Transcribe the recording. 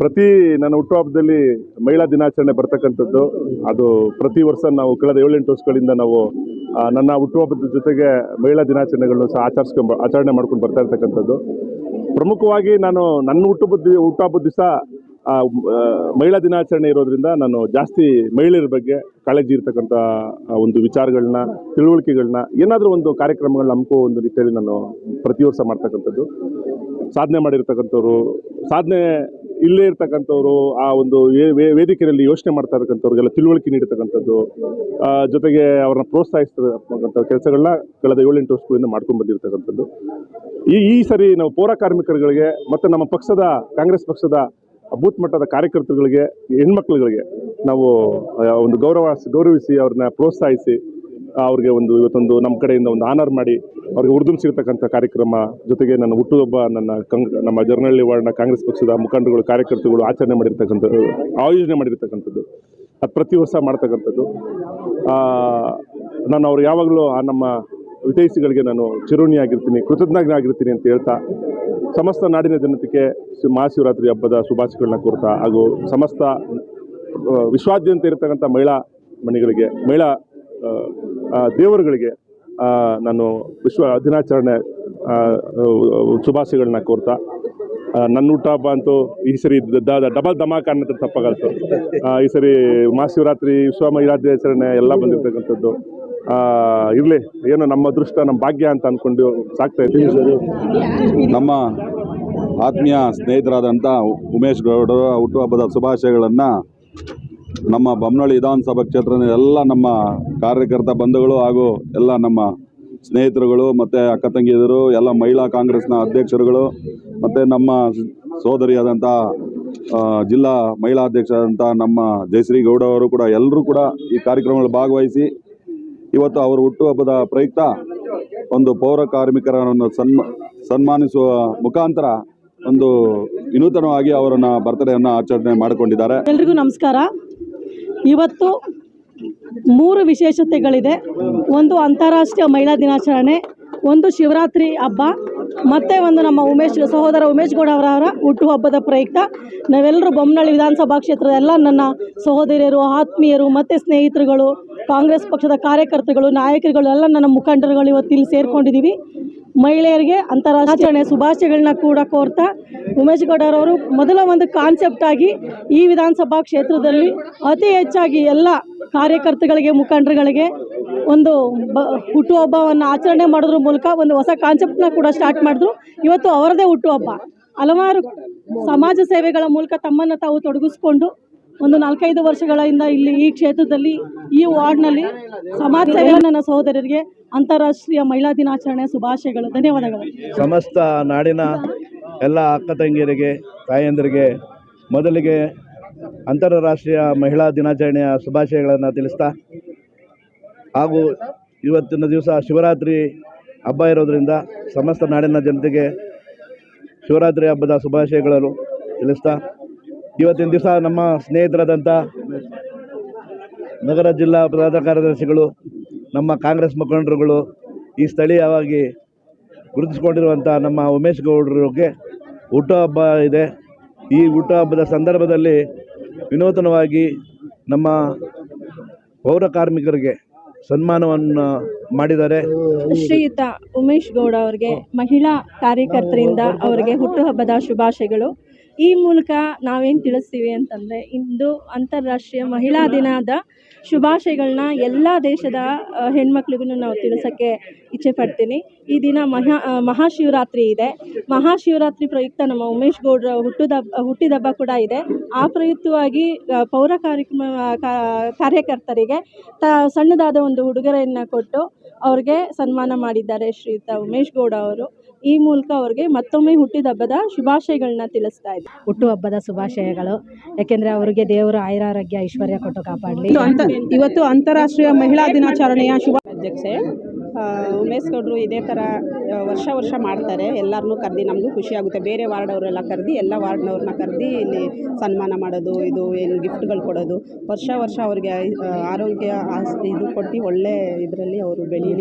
ಪ್ರತಿ ನನ್ನ ಹುಟ್ಟುಹಬ್ಬದಲ್ಲಿ ಮಹಿಳಾ ದಿನಾಚರಣೆ ಬರ್ತಕ್ಕಂಥದ್ದು. ಅದು ಪ್ರತಿ ವರ್ಷ ನಾವು ಕಳೆದ ಏಳೆಂಟು ವರ್ಷಗಳಿಂದ ನಾವು ನನ್ನ ಹುಟ್ಟುಹಬ್ಬದ ಜೊತೆಗೆ ಮಹಿಳಾ ದಿನಾಚರಣೆಗಳನ್ನು ಸಹ ಆಚರಿಸ್ಕೊಂಡು ಆಚರಣೆ ಮಾಡ್ಕೊಂಡು ಬರ್ತಾ ಇರ್ತಕ್ಕಂಥದ್ದು. ಪ್ರಮುಖವಾಗಿ ನಾನು ನನ್ನ ಹುಟ್ಟುಹಬ್ಬದ ಹುಟ್ಟುಹಬ್ಬದ ದಿವಸ ಮಹಿಳಾ ದಿನಾಚರಣೆ ಇರೋದ್ರಿಂದ ನಾನು ಜಾಸ್ತಿ ಮಹಿಳೆಯರ ಬಗ್ಗೆ ಕಾಳಜಿ ಇರ್ತಕ್ಕಂಥ ಒಂದು ವಿಚಾರಗಳನ್ನ, ತಿಳುವಳಿಕೆಗಳನ್ನ, ಏನಾದರೂ ಒಂದು ಕಾರ್ಯಕ್ರಮಗಳನ್ನ ಹಮ್ಕೋ ಒಂದು ರೀತಿಯಲ್ಲಿ ನಾನು ಪ್ರತಿ ವರ್ಷ ಮಾಡ್ತಕ್ಕಂಥದ್ದು. ಸಾಧನೆ ಮಾಡಿರ್ತಕ್ಕಂಥವ್ರು, ಸಾಧನೆ ಇಲ್ಲೇ ಇರ್ತಕ್ಕಂಥವ್ರು ಆ ಒಂದು ವೇದಿಕೆಯಲ್ಲಿ ಯೋಚನೆ ಮಾಡ್ತಾ ಇರ್ತಕ್ಕಂಥವ್ರಿಗೆಲ್ಲ ತಿಳುವಳಿಕೆ ನೀಡತಕ್ಕಂಥದ್ದು ಆ, ಜೊತೆಗೆ ಅವ್ರನ್ನ ಪ್ರೋತ್ಸಾಹಿಸ್ತಕ್ಕಂಥ ಕೆಲಸಗಳನ್ನ ಕಳೆದ ಏಳೆಂಟು ವರ್ಷಗಳಿಂದ ಮಾಡ್ಕೊಂಡು ಬಂದಿರತಕ್ಕಂಥದ್ದು. ಈ ಈ ಸರಿ ನಾವು ಪೌರ ಕಾರ್ಮಿಕರುಗಳಿಗೆ ಮತ್ತು ನಮ್ಮ ಪಕ್ಷದ ಕಾಂಗ್ರೆಸ್ ಪಕ್ಷದ ಬೂತ್ ಮಟ್ಟದ ಕಾರ್ಯಕರ್ತರುಗಳಿಗೆ ಹೆಣ್ಮಕ್ಳುಗಳಿಗೆ ನಾವು ಒಂದು ಗೌರವ ಗೌರವಿಸಿ ಅವ್ರನ್ನ ಪ್ರೋತ್ಸಾಹಿಸಿ ಅವ್ರಿಗೆ ಒಂದು ಇವತ್ತೊಂದು ನಮ್ಮ ಕಡೆಯಿಂದ ಒಂದು ಆನರ್ ಮಾಡಿ ಅವ್ರಿಗೆ ಹುರಿದುಂಬಿಸಿರ್ತಕ್ಕಂಥ ಕಾರ್ಯಕ್ರಮ ಜೊತೆಗೆ ನನ್ನ ಹುಟ್ಟುಹಬ್ಬ, ನನ್ನ ಕಂಗ್, ನಮ್ಮ ಜರ್ನಳ್ಳಿ ವಾರ್ಡ್ನ ಕಾಂಗ್ರೆಸ್ ಪಕ್ಷದ ಮುಖಂಡರುಗಳು, ಕಾರ್ಯಕರ್ತರುಗಳು ಆಚರಣೆ ಮಾಡಿರ್ತಕ್ಕಂಥದ್ದು ಆಯೋಜನೆ ಮಾಡಿರ್ತಕ್ಕಂಥದ್ದು. ಅದು ಪ್ರತಿ ವರ್ಷ ಮಾಡ್ತಕ್ಕಂಥದ್ದು. ನಾನು ಅವ್ರು ಯಾವಾಗಲೂ ಆ ನಮ್ಮ ವಿದೇಶಿಗಳಿಗೆ ನಾನು ಚಿರೋಣಿಯಾಗಿರ್ತೀನಿ ಕೃತಜ್ಞನಾಗಿರ್ತೀನಿ ಅಂತ ಹೇಳ್ತಾ, ಸಮಸ್ತ ನಾಡಿನ ಜನತೆಗೆ ಮಹಾಶಿವರಾತ್ರಿ ಹಬ್ಬದ ಶುಭಾಶಯಗಳನ್ನ ಕೋರ್ತಾ ಹಾಗೂ ಸಮಸ್ತ ವಿಶ್ವಾದ್ಯಂತ ಇರತಕ್ಕಂಥ ಮಹಿಳಾ ಮಣಿಗಳಿಗೆ, ಮಹಿಳಾ ದೇವರುಗಳಿಗೆ ನಾನು ವಿಶ್ವ ದಿನಾಚರಣೆ ಶುಭಾಶಯಗಳನ್ನ ಕೋರ್ತಾ ನನ್ನ ಊಟ ಹುಟ್ಟಹಬ್ಬ ಅಂತೂ ಈ ಸರಿ ಡಬಲ್ ಧಮಾಕ ಅನ್ನೋದು ತಪ್ಪಾಗಲ್ತು. ಈ ಸರಿ ಮಹಾಶಿವರಾತ್ರಿ ವಿಶ್ವ ದಿನಾಚರಣೆ ಎಲ್ಲ ಬಂದಿರತಕ್ಕಂಥದ್ದು. ಇರಲಿ, ಏನು ನಮ್ಮ ಅದೃಷ್ಟ, ನಮ್ಮ ಭಾಗ್ಯ ಅಂತ ಅಂದ್ಕೊಂಡು ಸಾಕ್ತಾ ಇದ್ದೀವಿ. ನಮ್ಮ ಆತ್ಮೀಯ ಸ್ನೇಹಿತರಾದಂಥ ಉಮೇಶ್ ಗೌಡರ ಹುಟ್ಟುಹಬ್ಬದ ಶುಭಾಶಯಗಳನ್ನು ನಮ್ಮ ಬೊಮ್ಮನಹಳ್ಳಿ ವಿಧಾನಸಭಾ ಕ್ಷೇತ್ರದ ಎಲ್ಲ ನಮ್ಮ ಕಾರ್ಯಕರ್ತ ಬಂಧುಗಳು ಹಾಗೂ ಎಲ್ಲ ನಮ್ಮ ಸ್ನೇಹಿತರುಗಳು ಮತ್ತು ಅಕ್ಕ ತಂಗಿಯರು, ಎಲ್ಲ ಮಹಿಳಾ ಕಾಂಗ್ರೆಸ್ನ ಅಧ್ಯಕ್ಷರುಗಳು ಮತ್ತು ನಮ್ಮ ಸೋದರಿಯಾದಂಥ ಜಿಲ್ಲಾ ಮಹಿಳಾ ಅಧ್ಯಕ್ಷರಾದಂಥ ನಮ್ಮ ಜಯಶ್ರೀ ಗೌಡ ಅವರು ಕೂಡ ಎಲ್ಲರೂ ಕೂಡ ಈ ಕಾರ್ಯಕ್ರಮಗಳು ಭಾಗವಹಿಸಿ ಇವತ್ತು ಅವರ ಹುಟ್ಟುಹಬ್ಬದ ಪ್ರಯುಕ್ತ ಒಂದು ಪೌರ ಕಾರ್ಮಿಕರನ್ನು ಸನ್ಮ, ಸನ್ಮಾನಿಸುವ ಮುಖಾಂತರ ಒಂದು ವಿನೂತನವಾಗಿ ಅವರನ್ನು ಬರ್ತ್ಡೇಯನ್ನು ಆಚರಣೆ ಮಾಡಿಕೊಂಡಿದ್ದಾರೆ. ಎಲ್ರಿಗೂ ನಮಸ್ಕಾರ. ಇವತ್ತು ಮೂರು ವಿಶೇಷತೆಗಳಿದೆ. ಒಂದು ಅಂತಾರಾಷ್ಟ್ರೀಯ ಮಹಿಳಾ ದಿನಾಚರಣೆ, ಒಂದು ಶಿವರಾತ್ರಿ ಹಬ್ಬ, ಮತ್ತೆ ಒಂದು ನಮ್ಮ ಉಮೇಶ್, ಸಹೋದರ ಉಮೇಶ್ ಗೌಡ ಅವರವರ ಹುಟ್ಟುಹಬ್ಬದ ಪ್ರಯುಕ್ತ. ನಾವೆಲ್ಲರೂ ಬೊಮ್ಮನಹಳ್ಳಿ ವಿಧಾನಸಭಾ ಕ್ಷೇತ್ರದ ಎಲ್ಲ ನನ್ನ ಸಹೋದರಿಯರು, ಆತ್ಮೀಯರು, ಮತ್ತು ಸ್ನೇಹಿತರುಗಳು, ಕಾಂಗ್ರೆಸ್ ಪಕ್ಷದ ಕಾರ್ಯಕರ್ತರುಗಳು, ನಾಯಕರುಗಳು, ಎಲ್ಲ ನನ್ನ ಮುಖಂಡರುಗಳು ಇವತ್ತು ಇಲ್ಲಿ ಸೇರ್ಕೊಂಡಿದ್ದೀವಿ. ಮಹಿಳೆಯರಿಗೆ ಅಂತಾರಾಷ್ಟ್ರೀಯ ಶುಭಾಶಯಗಳನ್ನ ಕೂಡ ಕೋರ್ತಾ ಉಮೇಶ್ ಗೌಡರವರು ಮೊದಲ ಒಂದು ಕಾನ್ಸೆಪ್ಟ್ ಆಗಿ ಈ ವಿಧಾನಸಭಾ ಕ್ಷೇತ್ರದಲ್ಲಿ ಅತಿ ಹೆಚ್ಚಾಗಿ ಎಲ್ಲ ಕಾರ್ಯಕರ್ತಗಳಿಗೆ, ಮುಖಂಡರುಗಳಿಗೆ ಒಂದು ಬ, ಹುಟ್ಟುಹಬ್ಬವನ್ನು ಆಚರಣೆ ಮಾಡೋದ್ರ ಮೂಲಕ ಒಂದು ಹೊಸ ಕಾನ್ಸೆಪ್ಟ್ನ ಕೂಡ ಸ್ಟಾರ್ಟ್ ಮಾಡಿದ್ರು. ಇವತ್ತು ಅವರದೇ ಹುಟ್ಟುಹಬ್ಬ. ಹಲವಾರು ಸಮಾಜ ಸೇವೆಗಳ ಮೂಲಕ ತಮ್ಮನ್ನು ತಾವು ತೊಡಗಿಸ್ಕೊಂಡು ಒಂದು ನಾಲ್ಕೈದು ವರ್ಷಗಳಿಂದ ಇಲ್ಲಿ ಈ ಕ್ಷೇತ್ರದಲ್ಲಿ, ಈ ವಾರ್ಡ್ನಲ್ಲಿ ಸಮಾಜ ಸೇವೆ ನನ್ನ ಸಹೋದರರಿಗೆ ಅಂತಾರಾಷ್ಟ್ರೀಯ ಮಹಿಳಾ ದಿನಾಚರಣೆ ಶುಭಾಶಯಗಳು, ಧನ್ಯವಾದಗಳು. ಸಮಸ್ತ ನಾಡಿನ ಎಲ್ಲ ಅಕ್ಕ ತಂಗಿಯರಿಗೆ, ತಾಯಂದಿರಿಗೆ ಮೊದಲಿಗೆ ಅಂತಾರಾಷ್ಟ್ರೀಯ ಮಹಿಳಾ ದಿನಾಚರಣೆಯ ಶುಭಾಶಯಗಳನ್ನು ತಿಳಿಸ್ತಾ, ಹಾಗೂ ಇವತ್ತಿನ ದಿವಸ ಶಿವರಾತ್ರಿ ಹಬ್ಬ ಇರೋದರಿಂದ ಸಮಸ್ತ ನಾಡಿನ ಜನತೆಗೆ ಶಿವರಾತ್ರಿ ಹಬ್ಬದ ಶುಭಾಶಯಗಳನ್ನು ತಿಳಿಸ್ತಾ, ಇವತ್ತಿನ ದಿವಸ ನಮ್ಮ ಸ್ನೇಹಿತರಾದಂಥ ನಗರ ಜಿಲ್ಲಾ ಪ್ರಧಾನ ಕಾರ್ಯದರ್ಶಿಗಳು ನಮ್ಮ ಕಾಂಗ್ರೆಸ್ ಮುಖಂಡರುಗಳು ಈ ಸ್ಥಳೀಯವಾಗಿ ಗುರುತಿಸಿಕೊಂಡಿರುವಂಥ ನಮ್ಮ ಉಮೇಶ್ ಗೌಡರಿಗೆ ಹುಟ್ಟುಹಬ್ಬ ಇದೆ. ಈ ಹುಟ್ಟುಹಬ್ಬದ ಸಂದರ್ಭದಲ್ಲಿ ವಿನೂತನವಾಗಿ ನಮ್ಮ ಪೌರ ಕಾರ್ಮಿಕರಿಗೆ ಸನ್ಮಾನವನ್ನು ಮಾಡಿದ್ದಾರೆ. ಶ್ರೀಯುತ ಉಮೇಶ್ ಗೌಡ ಅವರಿಗೆ ಮಹಿಳಾ ಕಾರ್ಯಕರ್ತರಿಂದ ಅವರಿಗೆ ಹುಟ್ಟುಹಬ್ಬದ ಶುಭಾಶಯಗಳು. ಈ ಮೂಲಕ ನಾವೇನು ತಿಳಿಸ್ತೀವಿ ಅಂತಂದರೆ ಇಂದು ಅಂತಾರಾಷ್ಟ್ರೀಯ ಮಹಿಳಾ ದಿನದ ಶುಭಾಶಯಗಳನ್ನ ಎಲ್ಲ ದೇಶದ ಹೆಣ್ಮಕ್ಳಿಗೂ ನಾವು ತಿಳಿಸೋಕ್ಕೆ ಇಚ್ಛೆ ಪಡ್ತೀನಿ. ಈ ದಿನ ಮಹಾ ಮಹಾಶಿವರಾತ್ರಿ ಇದೆ. ಮಹಾಶಿವರಾತ್ರಿ ಪ್ರಯುಕ್ತ ನಮ್ಮ ಉಮೇಶ್ ಗೌಡ್ರ ಹುಟ್ಟಿದ ಹುಟ್ಟಿದಬ್ಬ ಕೂಡ ಇದೆ. ಆ ಪ್ರಯುಕ್ತವಾಗಿ ಪೌರ ಕಾರ್ಯಕ್ರಮ ಕಾರ್ಯಕರ್ತರಿಗೆ ತ, ಸಣ್ಣದಾದ ಒಂದು ಉಡುಗೊರೆಯನ್ನು ಕೊಟ್ಟು ಅವ್ರಿಗೆ ಸನ್ಮಾನ ಮಾಡಿದ್ದಾರೆ ಶ್ರೀಯುತ ಉಮೇಶ್ ಗೌಡ ಅವರು. ಈ ಮೂಲಕ ಅವ್ರಿಗೆ ಮತ್ತೊಮ್ಮೆ ಹುಟ್ಟಿದ ಹಬ್ಬದ ಶುಭಾಶಯಗಳನ್ನ ತಿಳಿಸ್ತಾ ಹುಟ್ಟು ಹುಟ್ಟುಹಬ್ಬದ ಶುಭಾಶಯಗಳು. ಯಾಕೆಂದರೆ ಅವರಿಗೆ ದೇವರು ಆಯುರಾರೋಗ್ಯ ಐಶ್ವರ್ಯ ಕೊಟ್ಟು ಕಾಪಾಡಲಿ. ಇವತ್ತು ಅಂತಾರಾಷ್ಟ್ರೀಯ ಮಹಿಳಾ ದಿನಾಚರಣೆಯ ಶುಭ ಅಧ್ಯಕ್ಷೆ ಆ, ಉಮೇಶ್ ಗೌಡರು ಇದೇ ಥರ ವರ್ಷ ವರ್ಷ ಮಾಡ್ತಾರೆ. ಎಲ್ಲರನ್ನೂ ಕರೆದು, ನಮಗೂ ಖುಷಿಯಾಗುತ್ತೆ ಬೇರೆ ವಾರ್ಡವರೆಲ್ಲ ಕರೆದು, ಎಲ್ಲ ವಾರ್ಡ್ನವ್ರನ್ನ ಕರೆದು ಇಲ್ಲಿ ಸನ್ಮಾನ ಮಾಡೋದು, ಇದು ಏನು ಗಿಫ್ಟ್ಗಳು ಕೊಡೋದು. ವರ್ಷ ವರ್ಷ ಅವ್ರಿಗೆ ಆರೋಗ್ಯ ಆಸ್ತಿ ಇದು ಕೊಟ್ಟು ಒಳ್ಳೆ ಇದರಲ್ಲಿ ಅವರು ಬೆಳೀಲಿ.